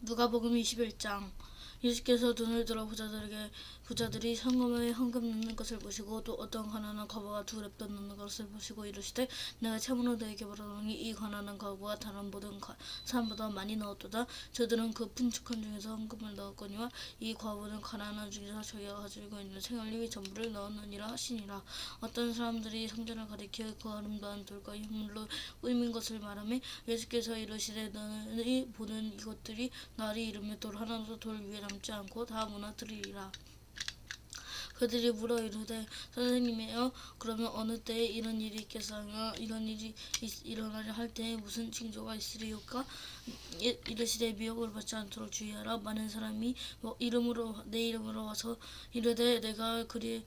누가복음 21장 예수께서 눈을 들어 부자들에게 부자들이 성금에 헌금 넣는 것을 보시고 또 어떤 가난한 과부가 두 랩돈 넣는 것을 보시고 이르시되 내가 참으로 너에게 말하노니 이 가난한 과부가 다른 모든 가- 사람보다 많이 넣었도다. 저들은 그 풍족한 중에서 헌금을 넣었거니와 이 과부는 가난한 중에서 자기가 가지고 있는 생활비 전부를 넣었느니라 하시니라. 어떤 사람들이 성전을 가리켜 그 아름다운 돌과 유물로 꾸민 것을 말하며 예수께서 이르시되 너희 보는 이것들이 날이 이르며 돌 하나도 돌 위에 남지 않고 다 무너뜨리리라. 그들이 물어 이르되 선생님이여 그러면 어느 때에 이런 일이 있겠사냐 이런 일이 있- 일어나려 할 때에 무슨 징조가 있으리요까? 이- 이르시되 미혹을 받지 않도록 주의하라. 많은 사람이 뭐 이름으로 내 이름으로 와서 이르되 내가 그리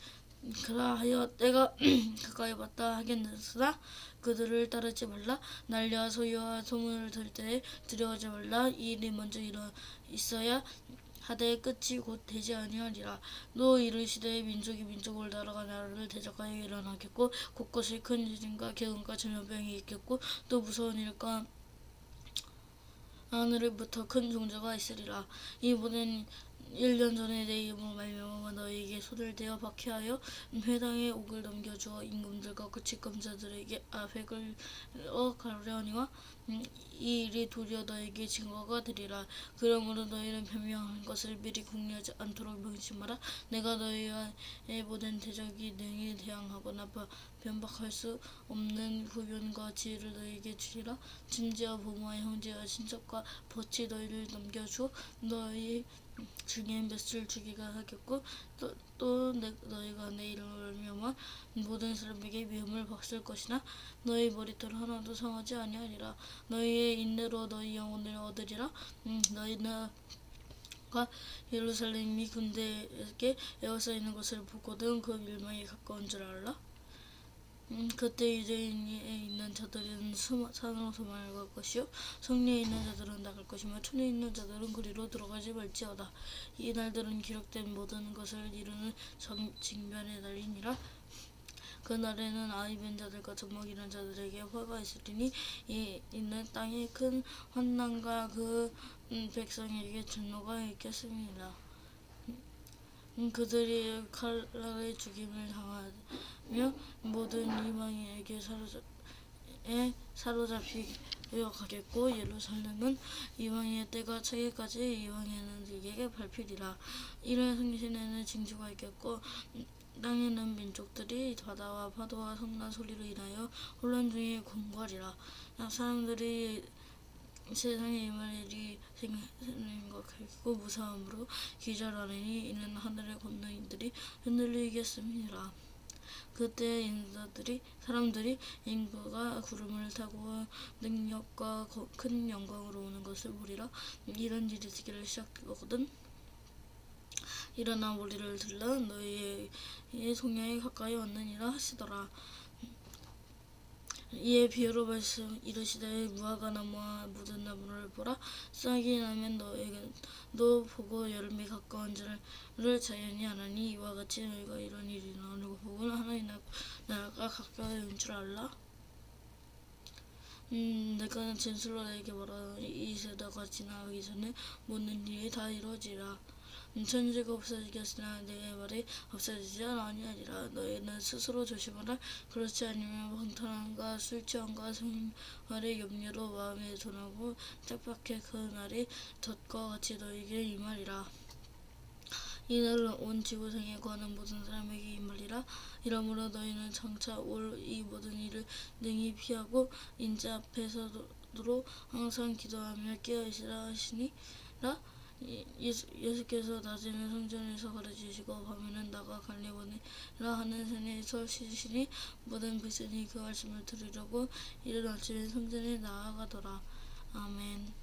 그라 하여 내가 가까이 왔다 하겠으나 그들을 따르지 말라. 난리와 소유와 소문을 들 때에 두려워하지 말라. 이 일이 먼저 일어 있어야 하되 끝이 곧 되지 아니하리라. 또 이르시되 민족이 민족을 나라가 나라를 대적하여 일어나겠고 곳곳에 큰 지진과 개운과 전염병이 있겠고 또 무서운 일과 하늘로부터 큰 종자가 있으리라. 이 모든 1년 전에 내 이름으로 말미암아 너희에게 손을 대어 박해하여 회당에 옥을 넘겨주어 임금들과 구치검사들에게 아백을 어 가려니와 음, 이 일이 도리어 너에게 증거가 되리라. 그러므로 너희는 변명한 것을 미리 궁리하지 않도록 명심하라. 내가 너희의 모든 대적이 능히 대항하거나 바- 변박할 수 없는 후변과 지혜를 너희에게 주리라. 심지어 부모와 형제와 친척과 벗이 너희를 넘겨주어 너희 중에 몇을 주기가 하겠고 또, 또 내, 너희가 내 이름을 명한 모든 사람에게 미움을 받을 것이나 너희 머리털 하나도 상하지 아니하리라. 너희의 인내로 너희 영혼을 얻으리라. 음, 너희는 가 예루살렘이 군대에게 에워싸 있는 것을 보거든 그 멸망이 가까운 줄 알라 음, 그때 유대인에 있는 자들은 수마- 산으로 도망갈 것이요. 성리에 있는 자들은 나갈 것이며 촌에 있는 자들은 그리로 들어가지 말지어다. 이 날들은 기록된 모든 것을 이루는 정, 징변의 날이니라. 그 날에는 아이 벤 자들과 젖먹 이는 자들에게 화가 있으리니 이 있는 땅에 큰 환난과 그 음, 백성에게 진노가 있겠습니다. 음, 그들이 칼날의 죽임을 당하며 모든 이방인에게 사로잡, 에 사로잡히려 가겠고 예루살렘은 이방인의 때가 차기까지 이방인은 들에게 밟히리라. 이런 성신에는 징조가 있겠고 음, 땅에는 민족들이 바다와 파도와 성난 소리로 인하여 혼란 중에 공갈이라. 사람들이 세상에 임할 일이 생기는 것 같고 무사함으로 기절하느니 이는 하늘의 권능인들이 흔들리겠습니다. 그때 인자들이 사람들이 인구가 구름을 타고 능력과 거- 큰 영광으로 오는 것을 보리라. 이런 일이 있기를 시작하거든. 일어나 머리를 들러 너희의 송양에 가까이 왔느니라 하시더라 이에 비유로 말씀 이르시되 무화과 나무와 묻은 나무를 보라. 싹이 나면 너에게 너 보고 여름이 가까운 줄을 자연히 아나니 이와 같이 너희가 이런 일이 나오고 보고 하나님 나- 나라가 가까이 온 줄 알라. 음, 내가 진술로 너에게 말하노니 이 세대가 지나가기 전에 모든 일이 다 이루어지라 음, 천지가 없어지겠으나 내 말이 없어지지 아니하리라 너희는 스스로 조심하라. 그렇지 않으면 방탕함과 술 취함과 생활의 염려로 마음에 전하고 뜻밖의 그 날이 덫과 같이 너희에게 임하리라. 이날은 온 지구상에 거하는 모든 사람에게 임하리라. 이러므로 너희는 장차 올 이 모든 일을 능히 피하고 인자 앞에서도 항상 기도하며 깨어있으라 하시니라 예- 예수, 예수께서 낮에는 성전에서 가르치시고 밤에는 나가 갈리보내라 하는 산에 서 쉬시니 모든 백성이 그 말씀을 들으려고 이른 아침에 성전에 나아가더라. 아멘